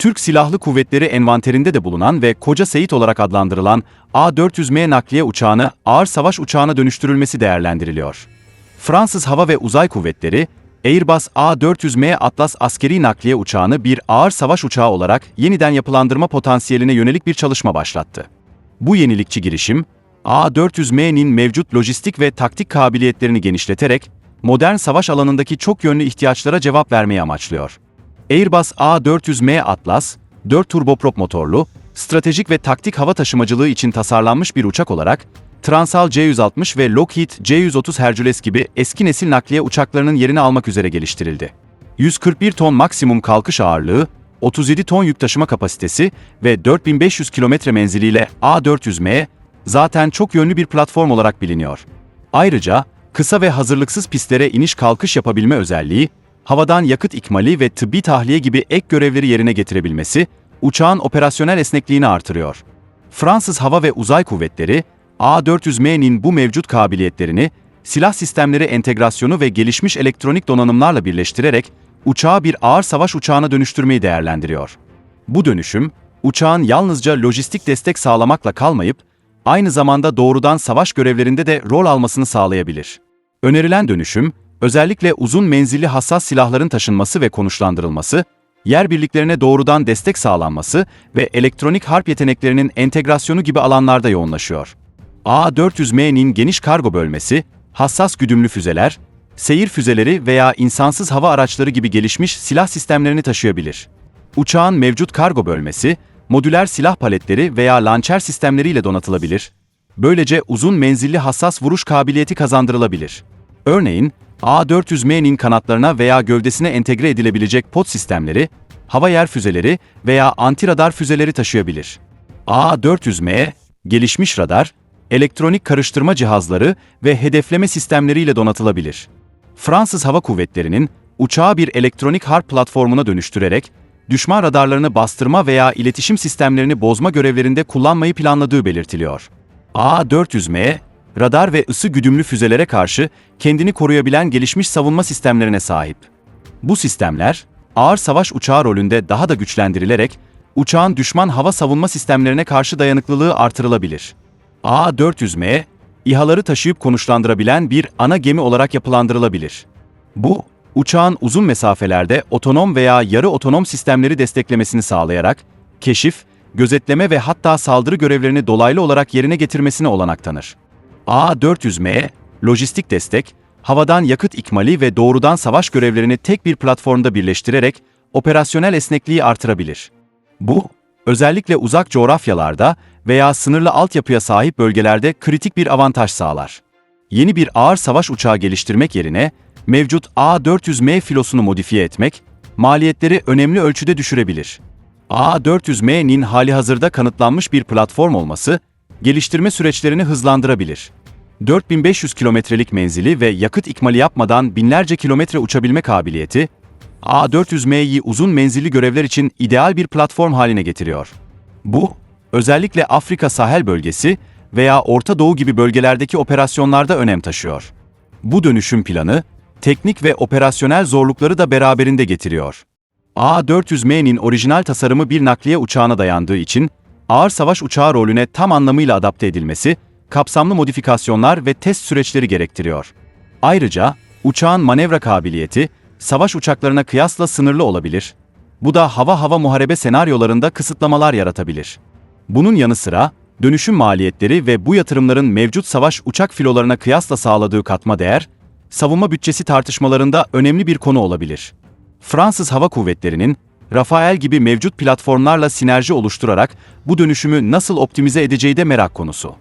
Türk Silahlı Kuvvetleri envanterinde de bulunan ve Koca Seyit olarak adlandırılan A-400M nakliye uçağını ağır savaş uçağına dönüştürülmesi değerlendiriliyor. Fransız Hava ve Uzay Kuvvetleri, Airbus A400M Atlas askeri nakliye uçağını bir ağır savaş uçağı olarak yeniden yapılandırma potansiyeline yönelik bir çalışma başlattı. Bu yenilikçi girişim, A400M'nin mevcut lojistik ve taktik kabiliyetlerini genişleterek, modern savaş alanındaki çok yönlü ihtiyaçlara cevap vermeyi amaçlıyor. Airbus A400M Atlas, 4 turboprop motorlu, stratejik ve taktik hava taşımacılığı için tasarlanmış bir uçak olarak, Transal C-160 ve Lockheed C-130 Hercules gibi eski nesil nakliye uçaklarının yerini almak üzere geliştirildi. 141 ton maksimum kalkış ağırlığı, 37 ton yük taşıma kapasitesi ve 4500 kilometre menziliyle A400M, zaten çok yönlü bir platform olarak biliniyor. Ayrıca, kısa ve hazırlıksız pistlere iniş kalkış yapabilme özelliği, havadan yakıt ikmali ve tıbbi tahliye gibi ek görevleri yerine getirebilmesi, uçağın operasyonel esnekliğini artırıyor. Fransız Hava ve Uzay Kuvvetleri, A400M'nin bu mevcut kabiliyetlerini, silah sistemleri entegrasyonu ve gelişmiş elektronik donanımlarla birleştirerek uçağı bir ağır savaş uçağına dönüştürmeyi değerlendiriyor. Bu dönüşüm, uçağın yalnızca lojistik destek sağlamakla kalmayıp, aynı zamanda doğrudan savaş görevlerinde de rol almasını sağlayabilir. Önerilen dönüşüm, özellikle uzun menzilli hassas silahların taşınması ve konuşlandırılması, yer birliklerine doğrudan destek sağlanması ve elektronik harp yeteneklerinin entegrasyonu gibi alanlarda yoğunlaşıyor. A400M'nin geniş kargo bölmesi, hassas güdümlü füzeler, seyir füzeleri veya insansız hava araçları gibi gelişmiş silah sistemlerini taşıyabilir. Uçağın mevcut kargo bölmesi, modüler silah paletleri veya lançer sistemleriyle donatılabilir. Böylece uzun menzilli hassas vuruş kabiliyeti kazandırılabilir. Örneğin, A400M'nin kanatlarına veya gövdesine entegre edilebilecek pot sistemleri, hava yer füzeleri veya antiradar füzeleri taşıyabilir. A400M, gelişmiş radar, elektronik karıştırma cihazları ve hedefleme sistemleriyle donatılabilir. Fransız Hava Kuvvetleri'nin uçağı bir elektronik harp platformuna dönüştürerek düşman radarlarını bastırma veya iletişim sistemlerini bozma görevlerinde kullanmayı planladığı belirtiliyor. A400M, radar ve ısı güdümlü füzelere karşı kendini koruyabilen gelişmiş savunma sistemlerine sahip. Bu sistemler, ağır savaş uçağı rolünde daha da güçlendirilerek, uçağın düşman hava savunma sistemlerine karşı dayanıklılığı artırılabilir. A400M, İHA'ları taşıyıp konuşlandırabilen bir ana gemi olarak yapılandırılabilir. Bu, uçağın uzun mesafelerde otonom veya yarı otonom sistemleri desteklemesini sağlayarak, keşif, gözetleme ve hatta saldırı görevlerini dolaylı olarak yerine getirmesine olanak tanır. A400M, lojistik destek, havadan yakıt ikmali ve doğrudan savaş görevlerini tek bir platformda birleştirerek operasyonel esnekliği artırabilir. Bu, özellikle uzak coğrafyalarda veya sınırlı altyapıya sahip bölgelerde kritik bir avantaj sağlar. Yeni bir ağır savaş uçağı geliştirmek yerine mevcut A400M filosunu modifiye etmek, maliyetleri önemli ölçüde düşürebilir. A400M'nin hali hazırda kanıtlanmış bir platform olması, geliştirme süreçlerini hızlandırabilir. 4500 kilometrelik menzili ve yakıt ikmali yapmadan binlerce kilometre uçabilme kabiliyeti, A400M'yi uzun menzilli görevler için ideal bir platform haline getiriyor. Bu, özellikle Afrika sahel bölgesi veya Orta Doğu gibi bölgelerdeki operasyonlarda önem taşıyor. Bu dönüşüm planı, teknik ve operasyonel zorlukları da beraberinde getiriyor. A400M'nin orijinal tasarımı bir nakliye uçağına dayandığı için, ağır savaş uçağı rolüne tam anlamıyla adapte edilmesi, kapsamlı modifikasyonlar ve test süreçleri gerektiriyor. Ayrıca, uçağın manevra kabiliyeti, savaş uçaklarına kıyasla sınırlı olabilir. Bu da hava-hava muharebe senaryolarında kısıtlamalar yaratabilir. Bunun yanı sıra, dönüşüm maliyetleri ve bu yatırımların mevcut savaş uçak filolarına kıyasla sağladığı katma değer, savunma bütçesi tartışmalarında önemli bir konu olabilir. Fransız Hava Kuvvetleri'nin, Rafael gibi mevcut platformlarla sinerji oluşturarak bu dönüşümü nasıl optimize edeceği de merak konusu.